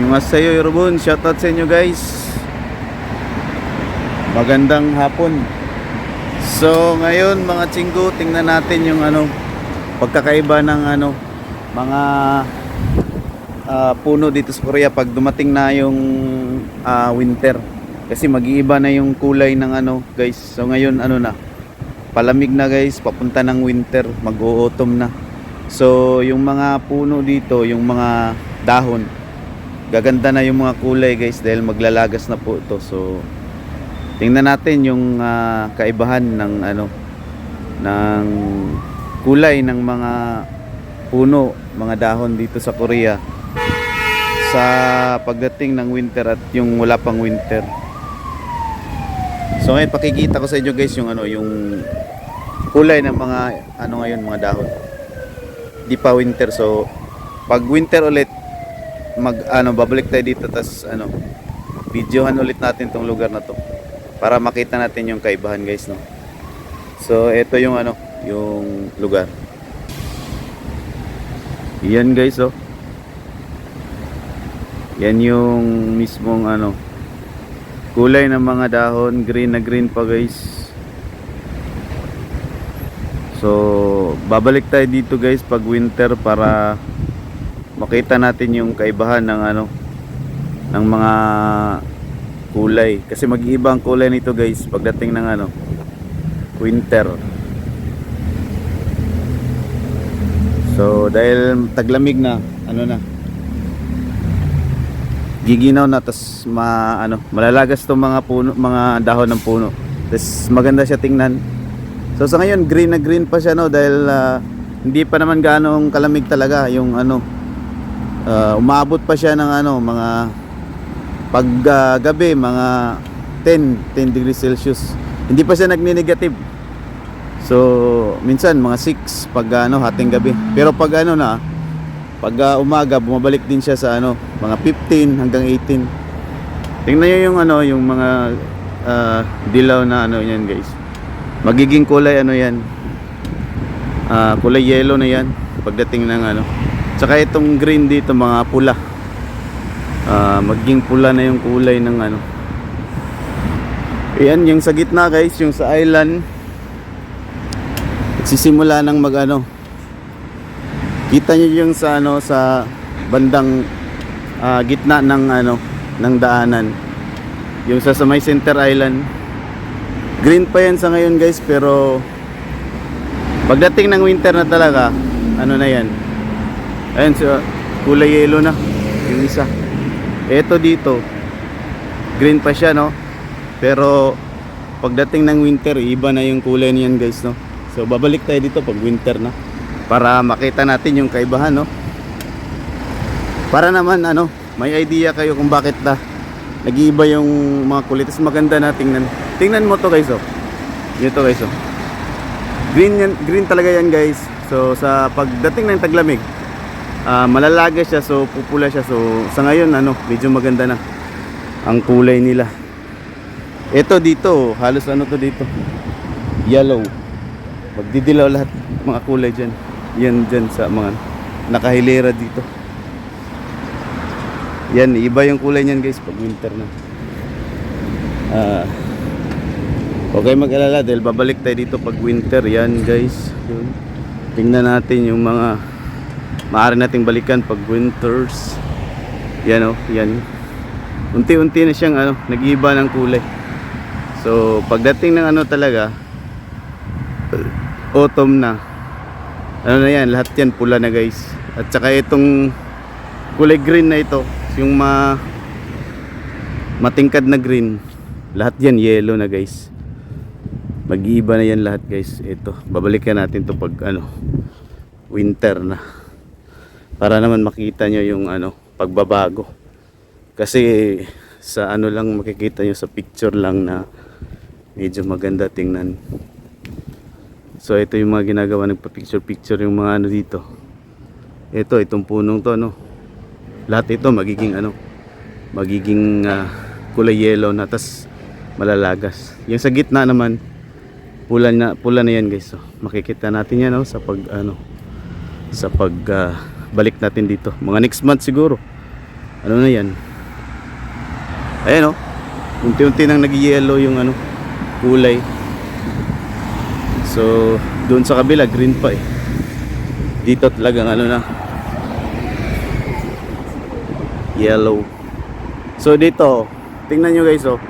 Yung asayo Yorobon, shoutout sa inyo guys. Magandang hapon. So ngayon mga chinggo, tingnan natin yung ano pagkakaiba ng ano mga uh, puno dito sa Korea pag dumating na yung uh, winter. Kasi mag-iiba na yung kulay ng ano guys. So ngayon ano na palamig na guys, papunta ng winter, mag-autumn na. So yung mga puno dito, yung mga dahon gaganda na yung mga kulay guys dahil maglalagas na po ito. So tingnan natin yung ah, kaibahan ng ano ng kulay ng mga puno, mga dahon dito sa Korea sa pagdating ng winter at yung wala pang winter. So ngayon pakikita ko sa inyo guys yung ano yung kulay ng mga ano ngayon mga dahon. Di pa winter so pag winter ulit mag ano babalik tayo dito tas ano videohan ulit natin tong lugar na to para makita natin yung kaibahan guys no. So ito yung ano yung lugar. Yan guys oh. Yan yung mismong ano kulay ng mga dahon green na green pa guys so babalik tayo dito guys pag winter para makita natin yung kaibahan ng ano ng mga kulay. Kasi mag-iiba ang kulay nito guys pagdating ng ano winter. So dahil taglamig na ano na giginaw na tas ma ano malalagas tong mga puno mga dahon ng puno. Tas maganda siya tingnan. So sa ngayon green na green pa siya no dahil ah, hindi pa naman gaano kalamig talaga yung ano ah, umabot pa siya ng ano mga pag gabi mga 10 10 degrees Celsius. Hindi pa siya nagni-negative. So minsan mga 6 pag ano hating gabi. Pero pag ano na pag ah, umaga bumabalik din siya sa ano mga 15 hanggang 18 tingnan niyo yung ano yung mga ah, dilaw na ano yan guys. Magiging kulay ano yan. Ah, kulay yellow na yan pagdating ng ano tsaka itong green dito mga pula Ah, magiging pula na yung kulay ng ano yan yung sa gitna guys yung sa island sisimula ng mag ano Kita niyo yung sa ano sa bandang ah, gitna ng ano ng daanan. Yung sa, sa may Center Island. Green pa yan sa ngayon guys pero pagdating ng winter na talaga, ano na yan. Ayun so, kulay yellow na yung isa. Ito dito green pa siya no. Pero pagdating ng winter, iba na yung kulay niyan guys no. So babalik tayo dito pag winter na para makita natin yung kaibahan no para naman ano may idea kayo kung bakit na nag-iiba yung mga kulay Tapos maganda na tingnan tingnan mo to guys oh yun to guys oh green yan, green talaga yan guys so sa pagdating ng taglamig ah, malalaga siya so pupula siya. So sa ngayon ano medyo maganda na ang kulay nila. Ito dito halos ano to dito? Yellow. Magdidilaw lahat mga kulay dyan. Yan dyan sa mga nakahilera dito. Yan iba yung kulay niyan guys pag winter na. Ah okay mag-alala dahil babalik tayo dito pag winter. Yan guys. Yun. tingnan natin yung mga maaari nating balikan pag winters. Yan oh yan. Unti-unti na siyang ano nag-iba ng kulay. So pagdating ng ano talaga autumn na ano na yan lahat yan pula na guys. At saka itong kulay green na ito yung ma matingkad na green lahat yan yellow na guys. Mag-iiba na yan lahat guys. Ito babalikan natin to pag ano winter na para naman makita nyo yung ano pagbabago kasi sa ano lang makikita nyo sa picture lang na medyo maganda tingnan So ito yung mga ginagawa nagpa-picture picture yung mga ano dito. Ito itong punong to no. Lahat ito magiging ano magiging ah, kulay yellow na tas malalagas. Yung sa gitna naman pula na pula na yan guys. So, makikita natin yan no, sa pag ano sa pag ah, balik natin dito. Mga next month siguro. Ano na yan? Ayan oh. Unti-unti nang nag-yellow yung ano, kulay. So, doon sa kabila, green pa eh. Dito talagang ano na, yellow. So dito, tingnan nyo guys oh.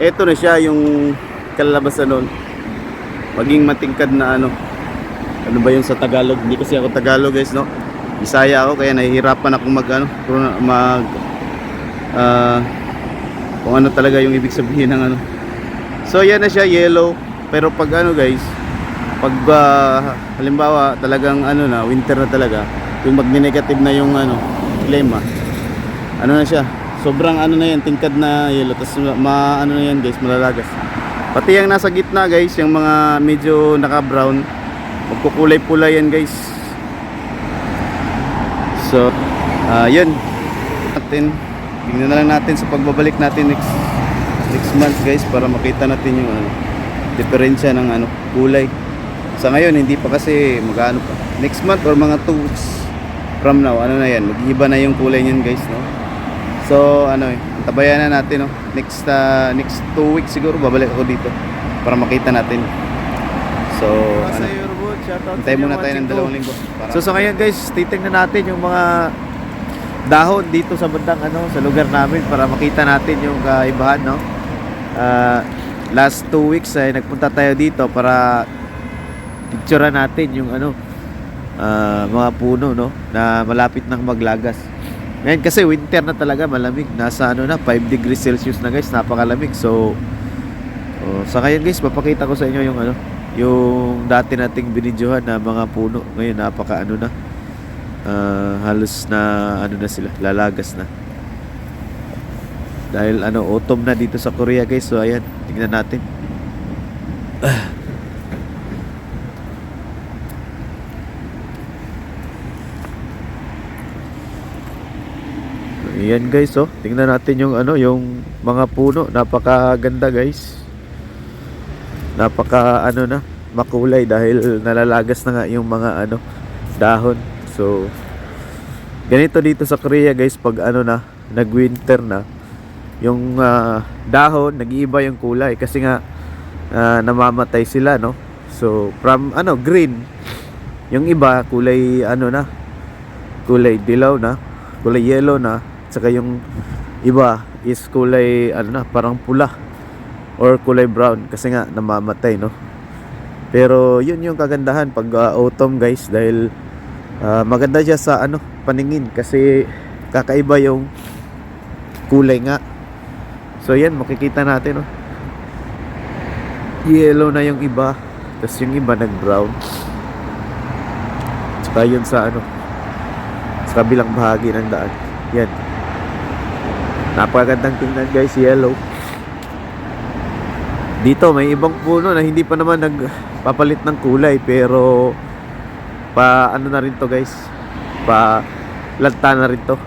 Ito na siya yung kalalabasan nun. Maging matingkad na ano. Ano ba yung sa Tagalog? Hindi kasi ako Tagalog guys no. Bisaya ako kaya nahihirapan ako mag ano, mag ah, kung ano talaga yung ibig sabihin ng ano. So yan na siya yellow. Pero pag ano guys, pag ah, halimbawa talagang ano na, winter na talaga, yung mag-negative na yung ano, klima, ano na siya, sobrang ano na yan, tingkad na yellow, tapos ma, ano na yan guys, malalagas. Pati yung nasa gitna guys, yung mga medyo naka-brown, magkukulay-pulay yan guys. So, ah yun. Natin, tingnan na lang natin sa pagbabalik natin next next month guys para makita natin yung ano, diferensya ng ano, kulay. Sa ngayon hindi pa kasi magano pa. Next month or mga 2 weeks from now, ano na yan, mag-iba na yung kulay niyan guys, no? So, ano eh, tabayan na natin, no? Next uh, next 2 weeks siguro babalik ako dito para makita natin. So, ano, Hintay muna tayo ng dalawang linggo. Para So sa ngayon guys, titingnan natin yung mga dahon dito sa bandang ano, sa lugar namin para makita natin yung kaibahan, no? Ah, last two weeks ay nagpunta tayo dito para picturean natin yung ano ah, mga puno, no, na malapit nang maglagas. Ngayon kasi winter na talaga, malamig. Nasa ano na, 5 degrees Celsius na guys, napakalamig. So, oh, sa ngayon guys, papakita ko sa inyo yung ano, yung dati nating binidyohan na mga puno. Ngayon, napaka ano na, ah, halos na ano na sila, lalagas na. Dahil ano, autumn na dito sa Korea guys. So, ayan, tingnan natin. Ayan guys, oh. Tingnan natin yung ano, yung mga puno. Napakaganda guys. Napaka ano na, makulay dahil nalalagas na nga yung mga ano, dahon. So, ganito dito sa Korea guys pag ano na, nag-winter na, yung ah, dahon, nag-iiba yung kulay kasi nga ah, namamatay sila, no? So, from ano, green, yung iba kulay ano na, kulay dilaw na, kulay yellow na, saka yung iba is kulay ano na, parang pula or kulay brown kasi nga namamatay, no? Pero yun yung kagandahan pag ah, autumn guys dahil ah, maganda siya sa ano paningin kasi kakaiba yung kulay nga. So yan makikita natin no. Yellow na yung iba, tapos yung iba nag-brown. Tsaka yun sa ano sa kabilang bahagi ng daan. Yan. Napakagandang tingnan guys, yellow. Dito may ibang puno na hindi pa naman nagpapalit ng kulay pero pa ano na rin to guys. Pa lanta na rin to.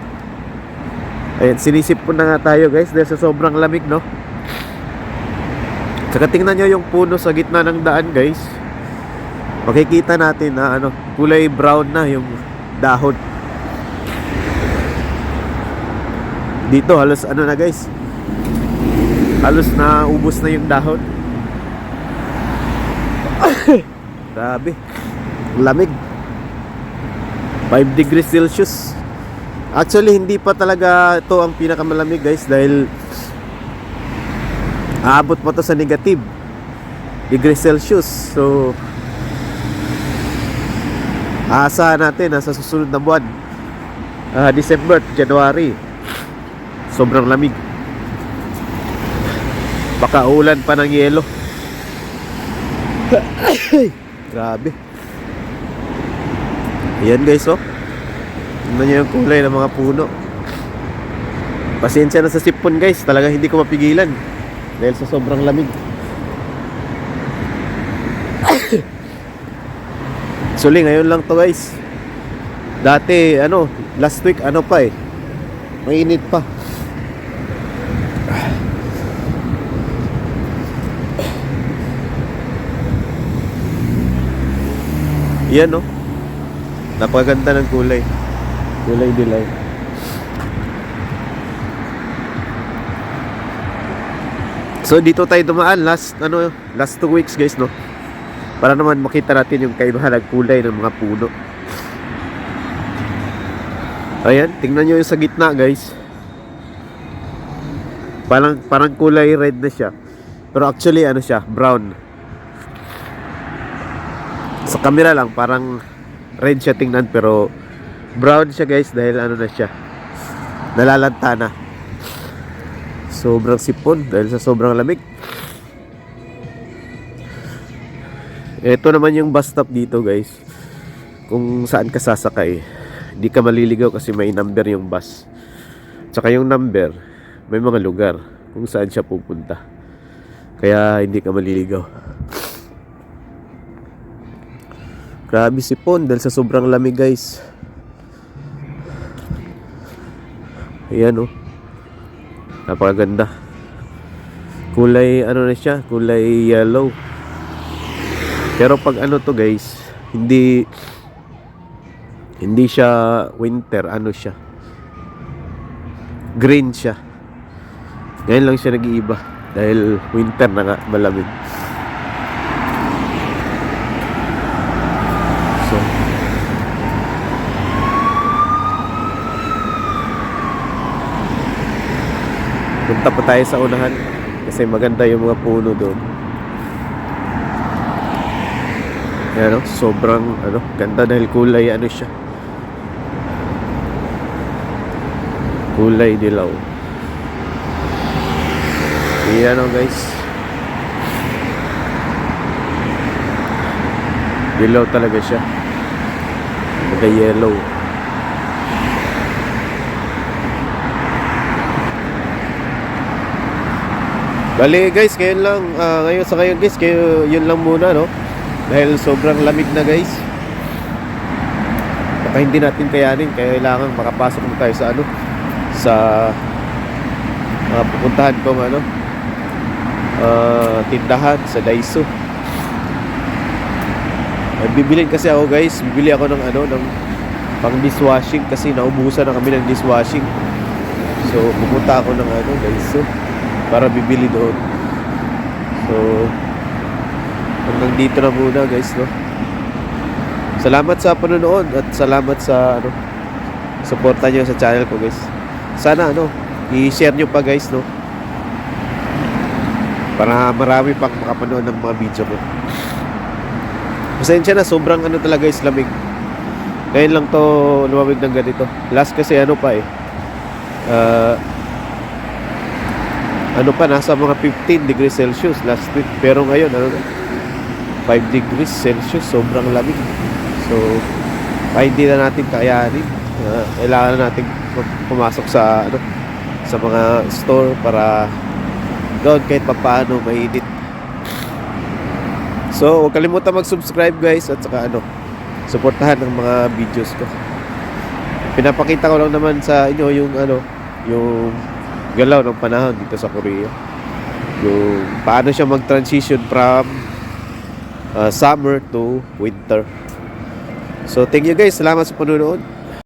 Ayan, sinisip po na nga tayo guys dahil sa sobrang lamig no. Tsaka tingnan nyo yung puno sa gitna ng daan guys. Makikita natin na ano, kulay brown na yung dahon. Dito halos ano na guys. Halos na ubos na yung dahon. Grabe. Lamig. 5 degrees Celsius. Actually, hindi pa talaga ito ang pinakamalamig guys dahil aabot pa to sa negative degrees Celsius. So, aasahan natin na sa susunod na buwan, ah, December, January, sobrang lamig. Baka ulan pa ng yelo. Grabe. Ayan guys, oh. Tingnan nyo yung kulay ng mga puno. Pasensya na sa sipon guys. Talagang hindi ko mapigilan. Dahil sa sobrang lamig. Actually, ngayon lang to guys. Dati, ano, last week, ano pa eh. Mainit pa. Yan oh. Napakaganda ng kulay. Kulay dilaw. So dito tayo dumaan last ano last two weeks guys no. Para naman makita natin yung kaibahan ng kulay ng mga puno. Ayan, tingnan niyo yung sa gitna guys. Parang parang kulay red na siya. Pero actually ano siya, brown. Sa camera lang parang red siya tingnan pero brown siya guys dahil ano na siya. Nalalanta na. Sobrang sipon dahil sa sobrang lamig. Ito naman yung bus stop dito guys. Kung saan ka sasakay. Di ka maliligaw kasi may number yung bus. Tsaka yung number, may mga lugar kung saan siya pupunta. Kaya hindi ka maliligaw. Grabe sipon dahil sa sobrang lamig guys. Ayan oh. Napakaganda. Kulay ano na siya, kulay yellow. Pero pag ano to guys, hindi hindi siya winter, ano siya? Green siya. Ngayon lang siya nag-iiba dahil winter na nga, malamig. So, punta pa tayo sa unahan kasi maganda yung mga puno doon. Yan oh, sobrang ano, ganda dahil kulay ano siya. Kulay dilaw. Yan oh guys. Dilaw talaga siya. Mga yellow. Bali guys, ngayon lang, ah, ngayon sa ngayon guys, kayo yun lang muna no. Dahil sobrang lamig na guys. Baka hindi natin kayanin, kaya kailangan makapasok na tayo sa ano, sa mga pupuntahan kong ano, ah, tindahan sa Daiso. Ay, bibilin kasi ako guys, bibili ako ng ano, ng pang dishwashing kasi naubusan na kami ng dishwashing. So, pupunta ako ng ano, Daiso para bibili doon. So, hanggang dito na muna guys, no? Salamat sa panonood at salamat sa ano, suporta nyo sa channel ko guys. Sana ano, i-share nyo pa guys, no? Para marami pang makapanood ng mga video ko. Pasensya na, sobrang ano talaga guys, lamig. Ngayon lang to lumamig ng ganito. Last kasi ano pa eh. Ah, ano pa, nasa mga 15 degrees Celsius last week. Pero ngayon, ano na, 5 degrees Celsius, sobrang lamig. So, pa hindi na natin kayanin. Ah, kailangan na natin pu- pumasok sa, ano, sa mga store para doon kahit pa paano mainit. So, huwag kalimutan mag-subscribe guys at saka ano, suportahan ng mga videos ko. Pinapakita ko lang naman sa inyo yung ano, yung galaw ng panahon dito sa Korea. Yung paano siya mag-transition from uh, summer to winter. So thank you guys. Salamat sa panonood.